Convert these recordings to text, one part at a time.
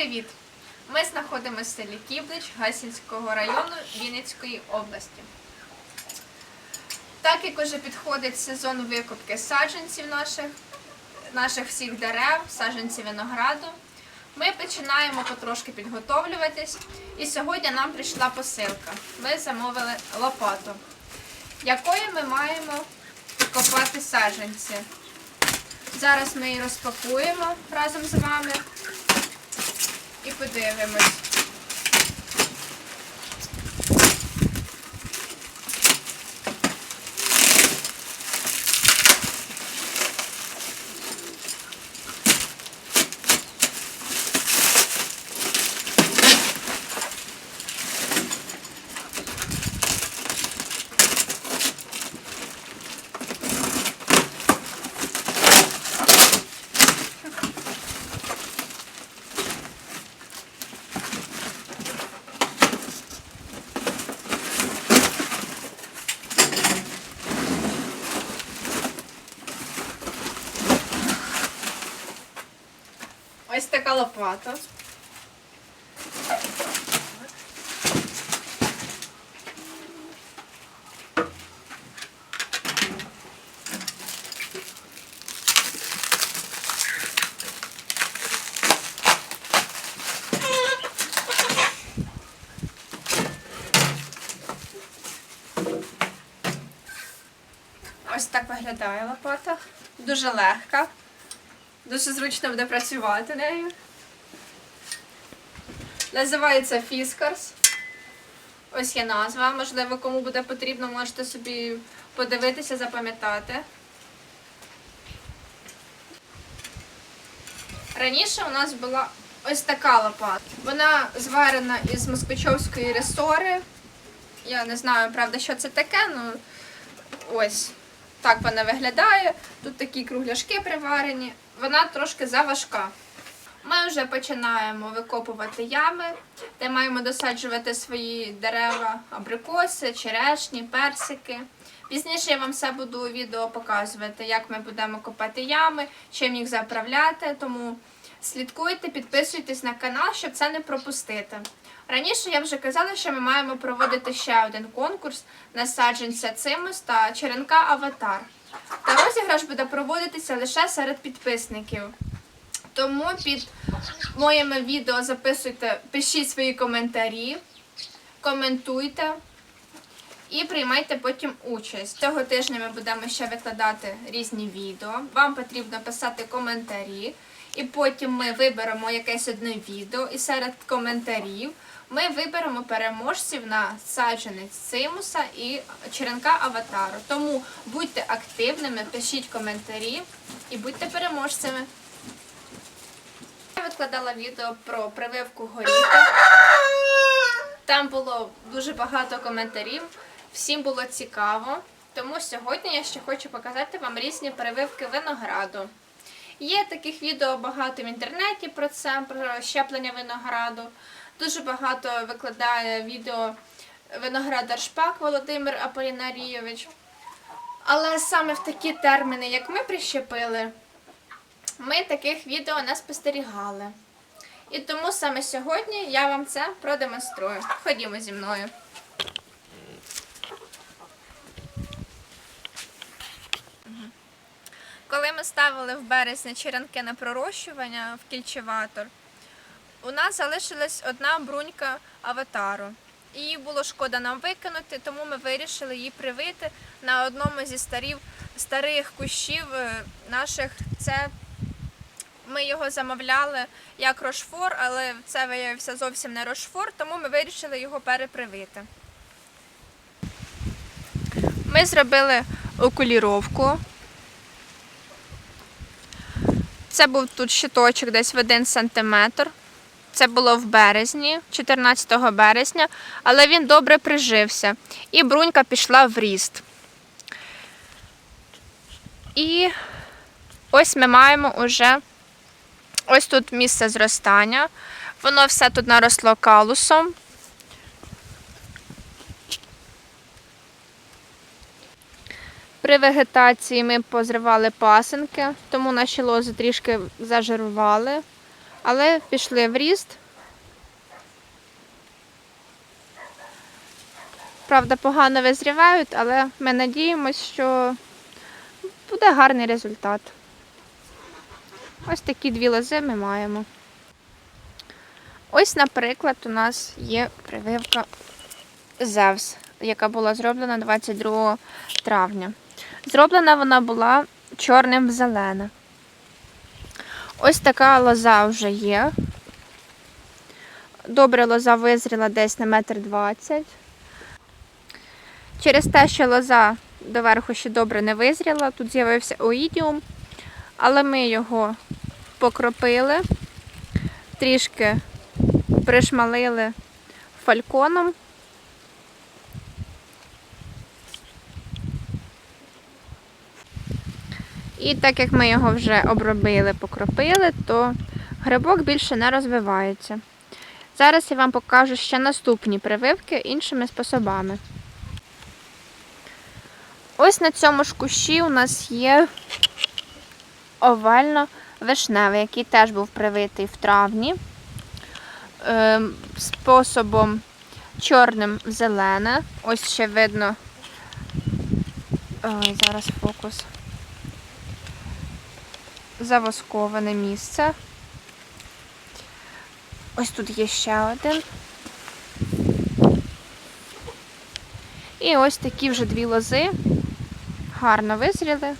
привіт! Ми знаходимося в селі Ківлич Гасінського району Вінницької області. Так як уже підходить сезон викупки саджанців наших, наших всіх дерев, саджанців винограду, ми починаємо потрошки підготовлюватись. І сьогодні нам прийшла посилка. Ми замовили лопату, якою ми маємо копати саджанці. Зараз ми її розпакуємо разом з вами і подивимось. Ось така. Ось так виглядає лопата. Дуже легка. Дуже зручно буде працювати нею. Називається Фіскарс. Ось є назва. Можливо, кому буде потрібно, можете собі подивитися, запам'ятати. Раніше у нас була ось така лопата. Вона зварена із москвичовської ресори. Я не знаю, правда, що це таке, ну ось так вона виглядає. Тут такі кругляшки приварені. Вона трошки заважка. Ми вже починаємо викопувати ями, де маємо досаджувати свої дерева, абрикоси, черешні, персики. Пізніше я вам все буду у відео показувати, як ми будемо копати ями, чим їх заправляти. Тому слідкуйте, підписуйтесь на канал, щоб це не пропустити. Раніше я вже казала, що ми маємо проводити ще один конкурс на саджанця цимус та черенка Аватар. Та розіграш буде проводитися лише серед підписників. Тому під моїми відео записуйте, пишіть свої коментарі, коментуйте і приймайте потім участь. Цього тижня ми будемо ще викладати різні відео. Вам потрібно писати коментарі, і потім ми виберемо якесь одне відео, і серед коментарів ми виберемо переможців на саджанець цимуса і черенка аватару. Тому будьте активними, пишіть коментарі і будьте переможцями. Я викладала відео про прививку горіха. Там було дуже багато коментарів, всім було цікаво. Тому сьогодні я ще хочу показати вам різні прививки винограду. Є таких відео багато в інтернеті про це, про щеплення винограду. Дуже багато викладає відео виноградар Шпак Володимир Аполінарійович. Але саме в такі терміни, як ми прищепили, ми таких відео не спостерігали. І тому саме сьогодні я вам це продемонструю. Ходімо зі мною. Коли ми ставили в березні черенки на пророщування в кільчеватор, у нас залишилась одна брунька аватару. Її було шкода нам викинути, тому ми вирішили її привити на одному зі старів, старих кущів е, наших. Це ми його замовляли як рошфор, але це виявився зовсім не рошфор, тому ми вирішили його перепривити. Ми зробили окуліровку. Це був тут щиточок десь в 1 сантиметр. Це було в березні, 14 березня, але він добре прижився. І брунька пішла в ріст. І ось ми маємо уже ось тут місце зростання. Воно все тут наросло калусом. При вегетації ми позривали пасинки, тому наші лози трішки зажирували. але пішли в ріст. Правда, погано визрівають, але ми надіємося, що буде гарний результат. Ось такі дві лози ми маємо. Ось, наприклад, у нас є прививка Зевс, яка була зроблена 22 травня. Зроблена вона була чорним зелене. Ось така лоза вже є. Добре лоза визріла десь на метр двадцять. Через те, що лоза доверху ще добре не визріла, тут з'явився оїдіум, але ми його покропили, трішки пришмалили фальконом. І так як ми його вже обробили, покропили, то грибок більше не розвивається. Зараз я вам покажу ще наступні прививки іншими способами. Ось на цьому ж кущі у нас є овально-вишневий, який теж був привитий в травні. Ем, Способом чорним зелене. Ось ще видно. Ой, зараз фокус. Завосковане місце. Ось тут є ще один. І ось такі вже дві лози. Гарно визріли.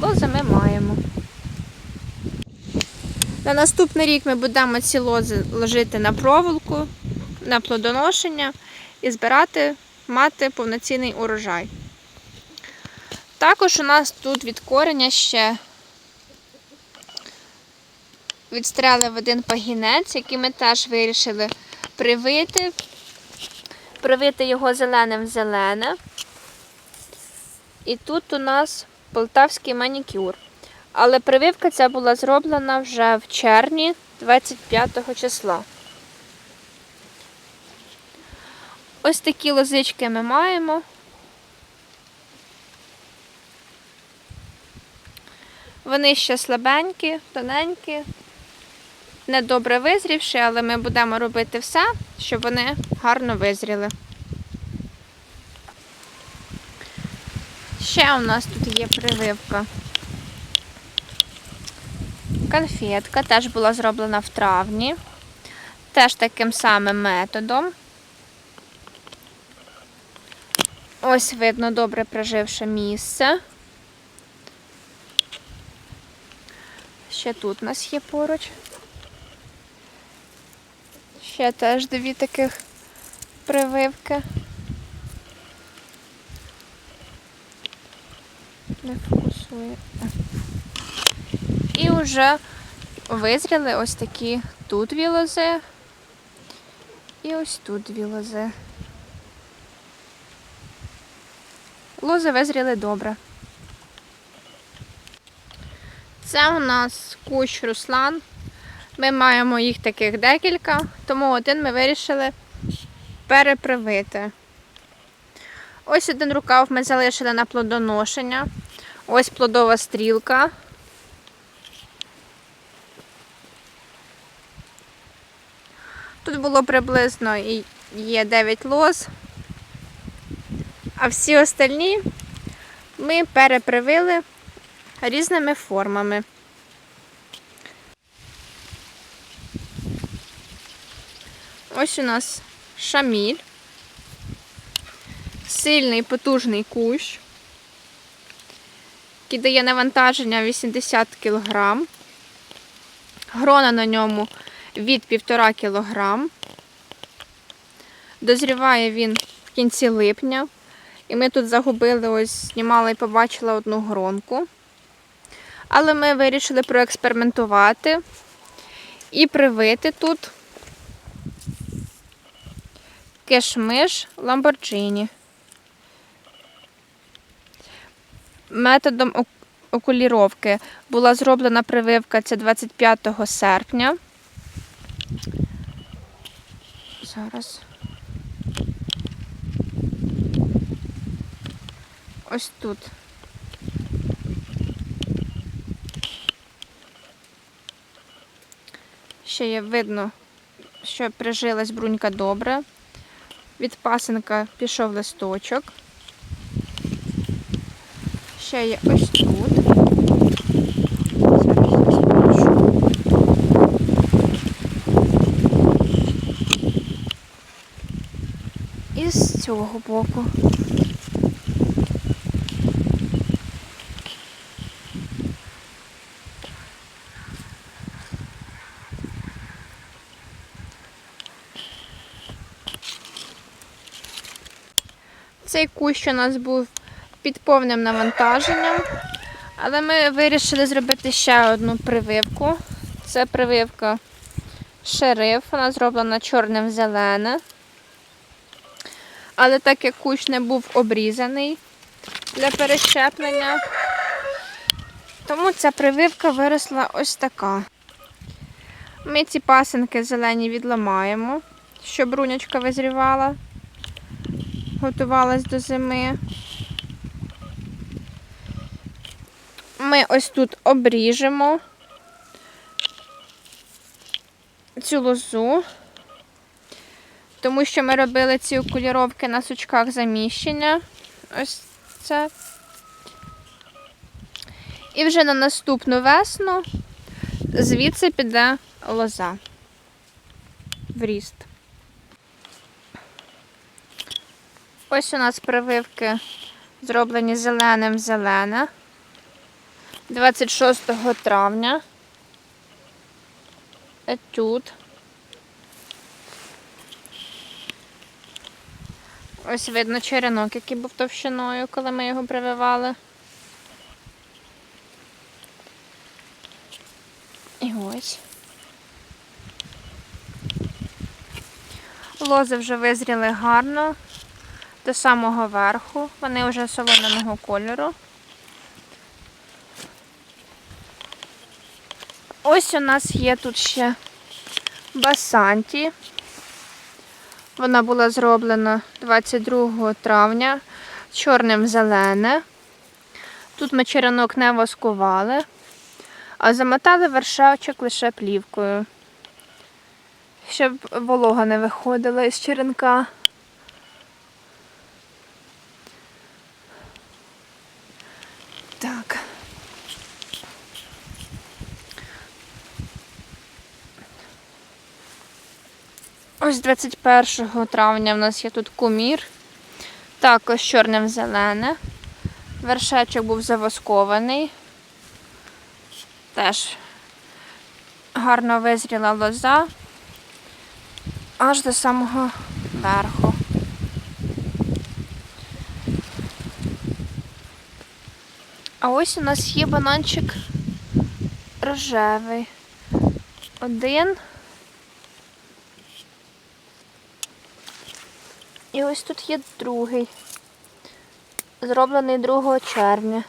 Лози ми маємо. На наступний рік ми будемо ці лози ложити на проволоку, на плодоношення і збирати, мати повноцінний урожай. Також у нас тут від кореня ще відстрелив один пагінець, який ми теж вирішили привити, привити його зеленим в зелене. І тут у нас полтавський манікюр. Але прививка ця була зроблена вже в червні 25 числа. Ось такі лозички ми маємо. Вони ще слабенькі, тоненькі, недобре визрівші, але ми будемо робити все, щоб вони гарно визріли. Ще у нас тут є прививка. Конфетка теж була зроблена в травні. Теж таким самим методом. Ось видно добре приживше місце. Ще тут у нас є поруч. Ще теж дві таких прививки. Не фокусує. І вже визріли ось такі тут дві лози. І ось тут дві лози. Лози визріли добре. Це у нас кущ Руслан. Ми маємо їх таких декілька, тому один ми вирішили перепривити. Ось один рукав ми залишили на плодоношення. Ось плодова стрілка. Тут було приблизно є 9 лоз, а всі остальні ми перепривили різними формами. Ось у нас шаміль, сильний потужний кущ, який дає навантаження 80 кг. Грона на ньому від 1,5 кг. Дозріває він в кінці липня. І ми тут загубили, ось знімала і побачила одну гронку. Але ми вирішили проекспериментувати і привити тут кишмиш Ламборджині. Методом окуліровки була зроблена прививка це 25 серпня. Зараз. Ось тут. Ще є видно, що прижилась брунька добре. Від пасенка пішов листочок. Ще є ось тут. І з цього боку. Цей кущ у нас був під повним навантаженням, але ми вирішили зробити ще одну прививку. Це прививка шериф, вона зроблена чорним зелене. Але так як кущ не був обрізаний для перещеплення, тому ця прививка виросла ось така. Ми ці пасинки зелені відламаємо, щоб брунячка визрівала готувалась до зими. Ми ось тут обріжемо цю лозу, тому що ми робили ці окуліровки на сучках заміщення. Ось це. І вже на наступну весну звідси піде лоза в ріст. Ось у нас прививки зроблені зеленим зелене 26 травня. Етюд. Ось видно черенок, який був товщиною, коли ми його прививали. І ось. Лози вже визріли гарно до самого верху. Вони вже соломеного кольору. Ось у нас є тут ще басанті. Вона була зроблена 22 травня чорним зелене. Тут ми черенок не воскували, а замотали вершавчик лише плівкою, щоб волога не виходила із черенка. Так. Ось 21 травня в нас є тут кумір. Також чорним зелене. Вершечок був завоскований. Теж гарно визріла лоза аж до самого верху. А ось у нас є бананчик рожевий. Один. І ось тут є другий. Зроблений 2 червня.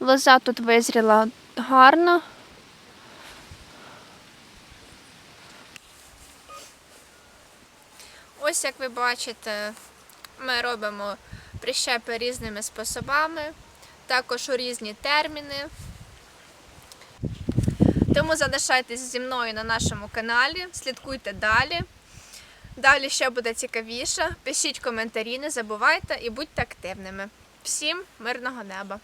Лоза тут визріла гарно. Ось як ви бачите, ми робимо прищепи різними способами, також у різні терміни. Тому залишайтесь зі мною на нашому каналі, слідкуйте далі. Далі ще буде цікавіше. Пишіть коментарі, не забувайте і будьте активними. Всім мирного неба!